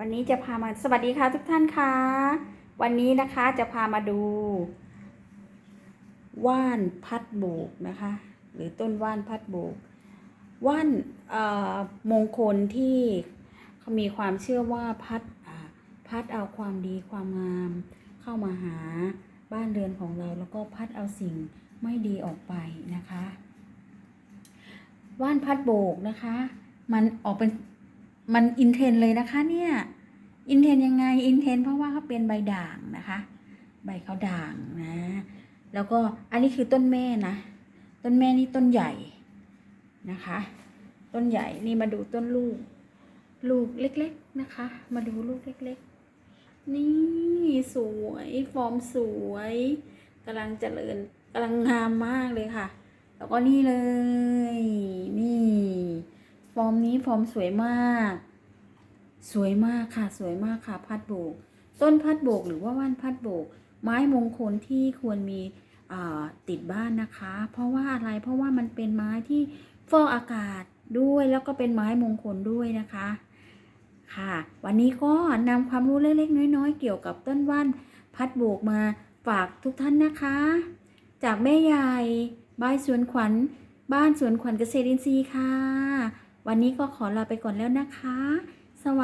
วันนี้จะพามาสวัสดีค่ะทุกท่านค่ะวันนี้นะคะจะพามาดู ว่านพัดโบกนะคะ หรือต้นว่านพัดโบก ว่านมงคลที่เขามีความเชื่อว่าพัดพัดเอาความดีความงาม เข้ามาหาบ้านเรือนของเราแล้วก็พัดเอาสิ่งไม่ดีออกไปนะคะ ว่านพัดโบกนะคะ มันออกเป็น มันอินเทนเลยนะคะเนี่ยอินเทนยังไงอินเทนเพราะว่าเขาเป็นใบด่างนะคะ ใบเขาด่างนะ แล้วก็อันนี้คือต้นแม่นะ ต้นแม่นี่ต้นใหญ่นะคะ ต้นใหญ่นี่มาดูต้นลูก ลูกเล็กๆนะคะ มาดูลูกเล็กๆ นี่สวยฟอร์มสวยกำลังเจริญกำลังงามมากเลยค่ะ แล้วก็นี่เลย นี่ ฟอร์มนี้ฟอร์มสวยมาก สวยมากค่ะ สวยมากค่ะ พัดโบก ต้นพัดโบกหรือว่าว่านพัดโบก ไม้มงคลที่ควรมีติดบ้านนะคะ เพราะว่าอะไรเพราะว่ามันเป็นไม้ที่ฟอกอากาศด้วยแล้วก็เป็นไม้มงคลด้วยนะคะ ค่ะ วันนี้ก็นำความรู้เล็กๆ น้อยๆ เกี่ยวกับต้นว่านพัดโบกมาฝากทุกท่านนะคะ จากแม่ใหญ่บ้านสวนขวัญบ้านสวนขวัญเกษตรอินทรีย์ค่ะ วันนี้ก็ขอลาไปก่อนแล้วนะคะ